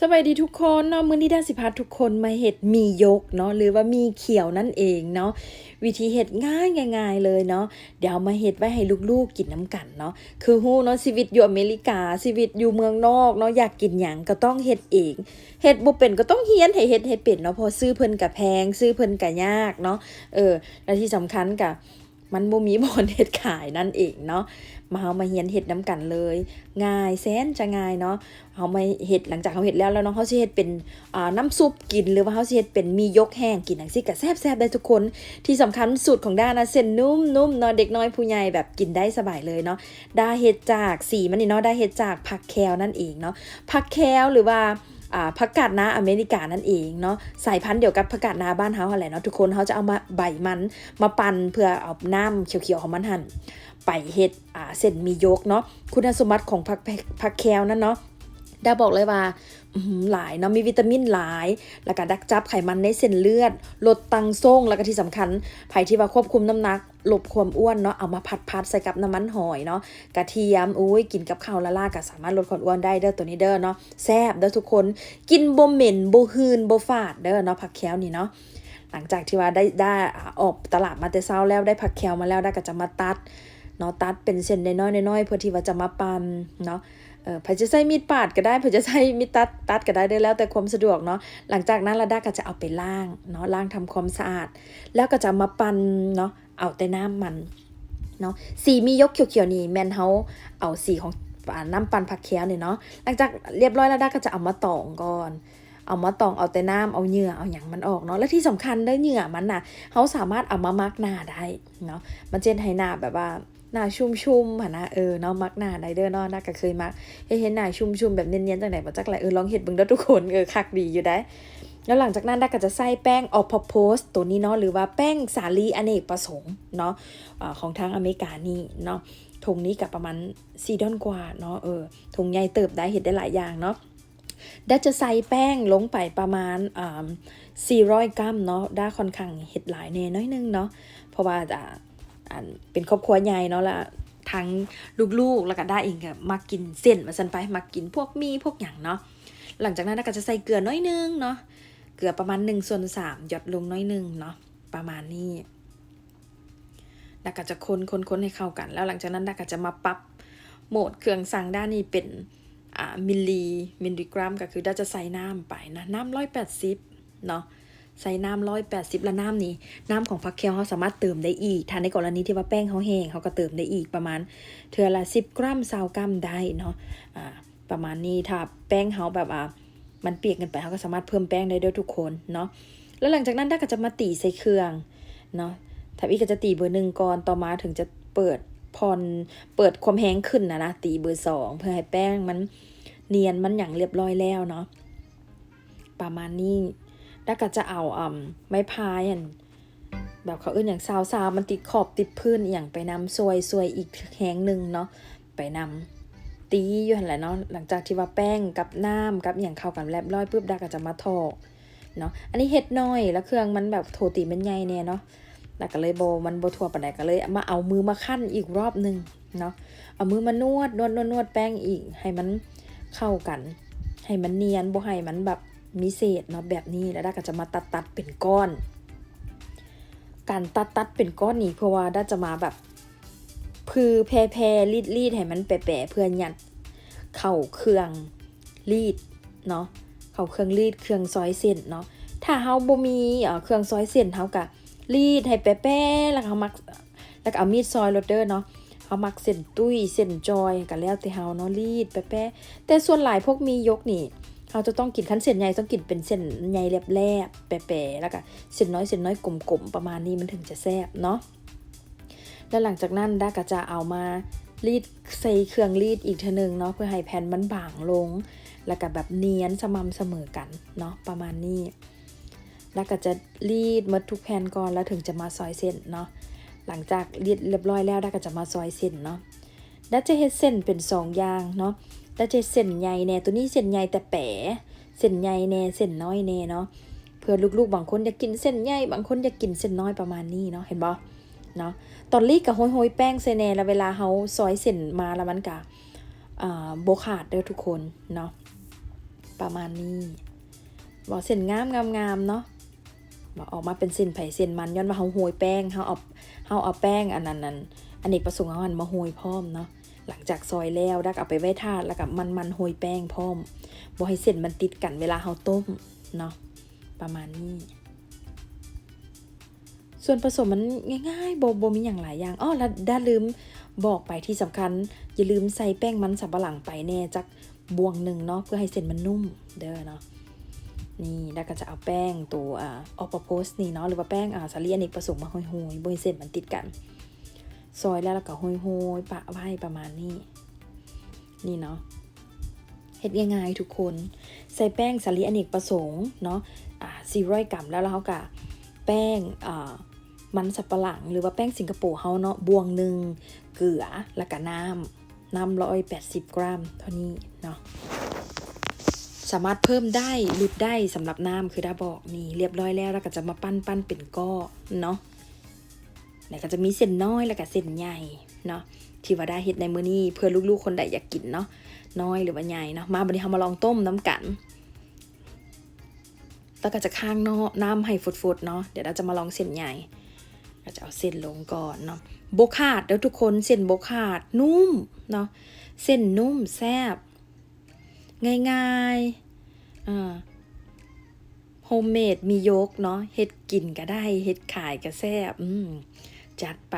สวัสดีทุกคนเนาะมื้อนี้ได้สิพาทุกคนมาเห็ดมียกเนาะหรือว่ามีเขียวนั่นเองเนาะวิธีเห็ดง่ายง่ายเลยเนาะเดี๋ยวมาเห็ดไว้ให้ลูกๆกินน้ำกันเนาะคือฮู้เนาะชีวิตอยู่อเมริกาชีวิตอยู่เมืองนอกเนาะอยากกินหยังก็ต้องเฮ็ดเองเฮ็ดบ่เป็นก็ต้องเฮียนให้เฮ็ดให้เป็นเนาะพอซื้อเพิ่นก็แพง ซื้อเพิ่นก็ยากเนาะเออและที่สำคัญก็มันบ่มีบอนเฮ็ดขายนั่นเองเนาะ มาเฮามาเฮียนเฮ็ดน้ำกันเลย ง่ายแสนจะง่ายเนาะเขาม่เห็ดหลังจากเขาเห็ดแล้วแล้วเนาะเขาสิเห็ดเป็นอ่าน้ำซุปกินหรือว่าเขาสิเห็ดเป็นมียกแห้งกินอย่างซี่ก็แซ่บๆได้ทุกคนที่สำคัญสูตรของด้านะเส้นนุ่มๆเนาะเด็กน้อยผู้ใหญ่แบบกินได้สบายเลยเนาะด้าเห็ดจากสีมันนี่เนาะด้าเห็ดจากผักแคลนั่นเองเนาะผักแคลหรือว่า ผักกาดนาอเมริกานั่นเองเนาะสายพันธุ์เดียวกับผักกาดนาบ้านเฮาหั่นแหละเนาะทุกคนเขาจะเอามาใบมันมาปั่นเพื่อเอาน้ำเขียวๆของมันหั่นไปเห็ดอ่าเส้นมียกเนาะคุณสมบัติของผักผักแควนั่นเนาะ ดาบอกเลยว่าหลายเนาะมีวิตามินหลาย แล้วก็ดักจับไขมันในเส้นเลือด ลดตังส่งแล้วก็ที่สำคัญไผที่ว่าควบคุมน้ำหนักลดความอ้วนเนาะเอามาผัดผัดใส่กับน้ำมันหอยเนาะกระเทียมอุ้ยกินกับข้าวละล่าก็สามารถลดความอ้วนได้เด้อตัวนี้เด้อเนาะแซ่บเด้อทุกคนกินบ่เหม็นบ่หืนบ่ฝาดเด้อเนาะผักแคลนี่เนาะหลังจากที่ว่าได้ได้ออกตลาดมาแต่เช้าแล้วได้ผักแคลมาแล้วได้ก็จะมาตัดเนาะตัดเป็นเส้นน้อยๆน้อยๆเพื่อที่ว่าจะมาปั่นเนาะ เออผื่อจะใช้มีดปาดก็ได้เผื่อจะใช้มีดตัดตัดก็ได้ได้แล้วแต่ความสะดวกเนาะหลังจากนั้นระดาก็จะเอาไปล้างเนาะล้างทำความสะอาด แล้วก็จะมาปั่นเนาะเอาแต่น้ำมันเนาะสีมียกเขียวๆนี่แมนเฮาเอาสีของน้ำปั่นผักแควเนี่ยเนาะหลังจากเรียบร้อยแล้วดาก็จะเอามาตองก่อนเอามาตองเอาแต่น้ำเอาเหงื่อเอาอย่างมันออกเนาะและที่สำคัญได้เหงื่อมันน่ะเขาสามารถเอามามักหน้าได้เนาะมันเจนให้หน้าแบบว่า หน้าชุ่มๆผ่ะนะเออเนาะมักหน้าไดเด้อเนาะน่าก็เคยมักเฮ็ดเห็นหน้าชุ่มๆแบบเนียนๆจังได๋บ่จักแหลเออลองเฮ็ดเบิ่งเด้อทุกคนเออคักดีอยู่ได้แล้วหลังจากนั้นด้าก็จะใส่แป้งออ p โพสตัวนี้เนาะหรือว่าแป้งสาลีอเนกประสงค์เนาะของทางอเมริกานี่เนาะถุงนี้กับประมาณ4ดอนกว่าเนาะเออถุงใหญ่เติบได้เฮ็ดได้หลายอย่างเนาะด้าจะใส่แป้งลงไปประมาณอ่า400 กรัมเนาะด้าค่อนข้างเฮ็ดหลายแน่น้อยนึงเนาะเพราะว่าอ่า อ่าเป็นครอบครัวใหญ่เนาะละทั้งลูกๆแล้วก็ได้เองก็มากินเส้นมาสันไปมากินพวกมีพวกอย่างเนาะหลังจากนั้นเราก็จะใส่เกลือน้อยนึงเนาะเกลือประมาณ1นส่วนสามหยดลงน้อยนึงเนาะประมาณนี้แล้วก็จะคนคนคนให้เข้ากัน แล้วหลังจากนั้นเราก็จะมาปรับโหมดเครื่องสั่งด้านนี้เป็นอ่ามิลลีมิลลิกรัม ก็คือเราจะใส่น้ำไปนะน้ำร้อยแปดสิบเนาะ ใส่น้ำร้อยแปดสิบล้วน้ำนี้น้ำของผักแคลเขาสามารถเติมได้อีกถ้าในกรณีที่ว่าแป้งเขาแห้งเขาก็เติมได้อีกประมาณเทือละสิบกรัมสาวกรัมได้เนาะอ่าประมาณนี้ถ้าแป้งเขาแบบอ่ามันเปียกกันไปเขาก็สามารถเพิ่มแป้งได้ด้วยทุกคนเนาะแล้วหลังจากนั้นได้ก็จะมาตีใส่เครื่องเนาะถ้าอีกก็จะตีเบอร์หนึ่งก่อนต่อมาถึงจะเปิดพรเปิดความแห้งขึ้นนะนะตีเบอร์สองเพื่อให้แป้งมันเนียนมันอย่างเรียบร้อยแล้วเนาะประมาณนี้ แล้วก็จะเอาอ่าไม้พายอันแบบเขาเอื้นอย่างซาวซาวมันติดขอบติดพื้นอย่างไปนำซวยซวยอีกแห้งหนึ่งเนาะไปนำตีอยู่หันแหละเนาะหลังจากที่ว่าแป้งกับน้ำกับอย่างเข้ากันแลบร้อยปุ๊บดาก็จะมาทอกเนาะอันนี้เห็ดน้อยแล้วเครื่องมันแบบโทตีมันใหญ่เนี่ยเนาะแล้วก็เลยโบมันโบทั่วปานใดก็เลยมาเอามือมาขั้นอีกรอบหนึ่งเนาะเอามือมานวดนวดนวดนวดแป้งอีกให้มันเข้ากัน ให้มันเนียนโบให้มันแบบ มีเศษเนาะแบบนี้แล้วด้าก็จะมาตัดตัดเป็นก้อน การตัดตัดเป็นก้อนนี้เพราะว่าด้าจะมาแบบพือแพรแพรรีดรีดให้มันแปะเพื่อยัดเข้าเครื่องรีดเนาะเข้าเครื่องรีดเครื่องซอยเส้นเนาะถ้าเฮาบ่มีเครื่องซอยเส้นเฮาก็รีดให้แปะๆแล้วก็เอามักแล้วก็เอามีดซอยโรเดอร์เนาะเฮามักเส้นตุ้ยเส้นจอยก็แล้วแต่เฮาเนาะรีดแปะแต่ส่วนหลายพวกมียกนี่ เราจะต้องกินขั้นเส้นใหญ่ต้องกินเป็นเส้นใหญ่แลบๆแปะๆแล้วก็เส้นน้อยเส้นน้อยกลมๆประมาณนี้มันถึงจะแซ่บเนาะแล้วหลังจากนั้นด้าก็จะเอามารีดใส่เครื่องรีดอีกเทนึงเนาะเพื่อให้แผ่นมันบางลง แล้วก็แบบเนียนสม่ำเสมอกันเนาะประมาณนี้ แล้วก็จะรีดมดทุกแผ่นก่อนแล้วถึงจะมาซอยเส้นเนาะหลังจากรีดเรียบร้อยแล้วด้าก็จะมาซอยเส้นเนาะด้าจะเฮ็ดเส้นเป็นสองอย่างเนาะ แล้วจะเส้นใหญ่แน่ตัวนี้เส้นใหญ่แต่แปะเส้นใหญ่แน่เส้นน้อยแน่เนาะเพื่อลูกๆบางคนอยากกินเส้นใหญ่บางคนอยากกินเส้นน้อยประมาณนี้เนาะเห็นบ่เนาะตอนรีดกับโหยๆแป้งใส่แน่แล้วเวลาเฮาซอยเส้นมาแล้วมันกะอ่าโบขาดเด้อทุกคนเนาะประมาณนี้บอกเส้นงามงามงามเนาะบอกออกมาเป็นเส้นไผ่เส้นมันย้อนว่าเฮาโหยแป้งเฮาเอาเฮาเอาแป้งอันนั้นนั้นอันนี้ประสงค์เอามันมาโหยพร้อมเนาะ หลังจากซอยแล้วดักเอาไปไว้ทาดแล้วกับมันมันโหยแป้งพร้อมบ่ให้เส้นมันติดกันเวลาเฮาต้มเนาะประมาณนี้ส่วนผสมมันง่ายๆโบโบมีอย่างหลายอย่างอ้อแล้วด้าลืมบอกไปที่สำคัญ อย่าลืมใส่แป้งมันสำปะหลังไปแน่จักบวงหนึ่งเนาะเพื่อให้เส้นมันนุ่มเด้อเนาะนี่ด้าก็จะเอาแป้งตัวอ่าออปโพสนี่เนาะหรือว่าแป้งอ่าสาลีอเนกประสงค์มาห้อยๆบนเส้นมันติดกัน ซอยแล้วแล้วก็ห้อยปะไว้ประมาณนี้ นี่เนาะเฮ็ดง่ายๆทุกคน ใส่แป้งสาลีอเนกประสงค์เนาะอ่า400กรัมแล้วเราก็แป้งอ่ามันสับปะหลังหรือว่าแป้งสิงคโปร์เฮาเนาะบวงหนึ่งเกลือแล้วก็น้ำน้ำร้อยแปดสิบกรัมเท่านี้เนาะสามารถเพิ่มได้ลดได้สำหรับน้ำคือไดาบอกนี่เรียบร้อยแล้วแล้วก็จะมาปั้นปั้นเป็นก้อนเนาะ แล้วก็จะมีเส้นน้อยแล้วก็เส้นใหญ่เนาะที่ว่าได้เฮ็ดในมื้อนี้เพื่อลูกๆคนใดอยากกินเนาะน้อยหรือว่าใหญ่เนาะมาบัดนี้เฮามาลองต้มน้ำกันแล้วก็จะข้างเนาะน้ำให้ฟดๆเนาะเดี๋ยวเราจะมาลองเส้นใหญ่ก็จะเอาเส้นลงก่อนเนาะโบกขาดเดี๋ยวทุกคนเส้นโบกขาดนุ่มเนาะเส้นนุ่มแซบง่ายๆอ่าโฮมเมดมียกเนาะเฮ็ดกินก็ได้เฮ็ดขายก็แซบอืม จัดไป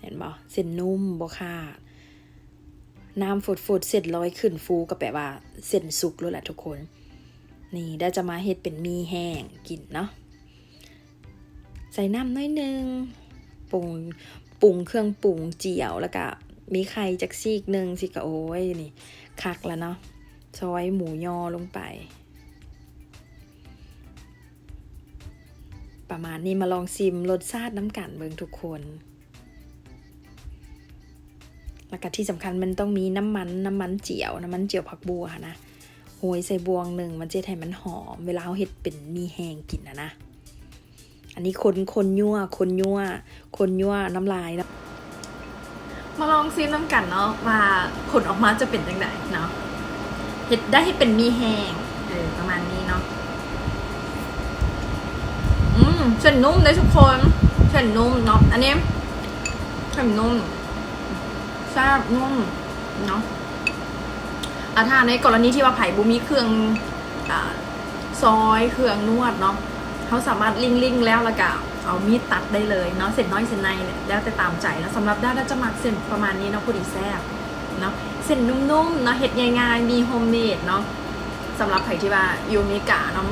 เห็นบ่เส้นนุ่มโบกขาดน้ำฝดๆเสร็จร้อยขึ้นฟูก็แปลว่าเส้นสุกแล้วแหละทุกคน นี่ได้จะมาเฮ็ดเป็นมีแห้งกินเนาะใส่น้ำน้อยนึงปรุงปรุงเครื่องปรุงเจียวแล้วก็มีไข่จักซีกหนึ่งสิกะโอ้ยนี่ คักแล้วเนาะซอยหมูยอลงไป ประมาณนี้มาลองซิมรสชาติน้ำกันเบิงทุกคน แล้วก็ที่สำคัญมันต้องมีน้ำมันน้ำมันเจียวน้ำมันเจียวผักบัวนะโอ้ยใส่บวงหนึ่งมันจะให้มันหอม เวลาเราเห็ดเป็นมีแหงกินนะนะ อันนี้คนคนยั่วคนยั่วคนยั่วน้ำลายนะมาลองซิมน้ำกันเนาะว่าผลออกมาจะเป็นยังไงเนาะเห็ดได้ให้เป็นมีแหงเออประมาณนี้ เส้นนุ่มเลยทุกคนเส้นนุ่มเนาะอันนี้เส้นนุ่มแซ่บนุ่มเนาะอาถ้าในกรณีที่ว่าไผ่บุมีเครื่องอซอยเครื่องนวดเนาะเขาสามารถลิงลิงแล้วล้วก็เอามีดตัดได้เลยเนาะเส้นน้อยเส้นในเนี่ยแล้วแต่ตามใจแล้วสำหรับด้าด้าจะหมักเส้นประมาณนี้เนาะพอดีแซ่บเนาะเส้นนุ่มๆเนาะเห็ดง่ายๆมีโฮมเมดเนาะสำหรับใครที่ว่าอยู่อเมริกาเนาะ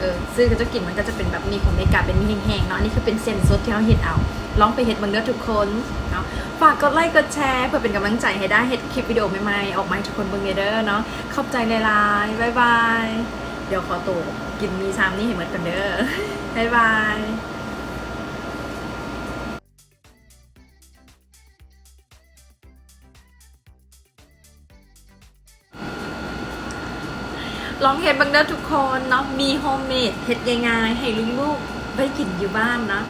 เออซื้อก็จะกินมันก็จะเป็นแบบมีของเมกาเป็นมีแห้งๆเนาะอันนี้คือเป็นเส้นสดที่เราเห็ดเอา ลองไปเห็ดบางเด้อทุกคนเนาะฝากกดไลค์กดแชร์เพื่อเป็นกำลังใจให้ได้เห็ดคลิปวิดีโอใหม่ๆออกมาให้ทุกคนเบิ่งเด้อเนาะขอบใจหลายๆบ๊ายบายเดี๋ยวขอตัวกินมีซามนี่ให้หมือนกันเด้อบ๊ายบาย ลองเห็ดบังเด้อทุกคนเนาะมีโฮมเมดเห็ดง่ายๆให้ลูกๆได้กินอยู่บ้านนะ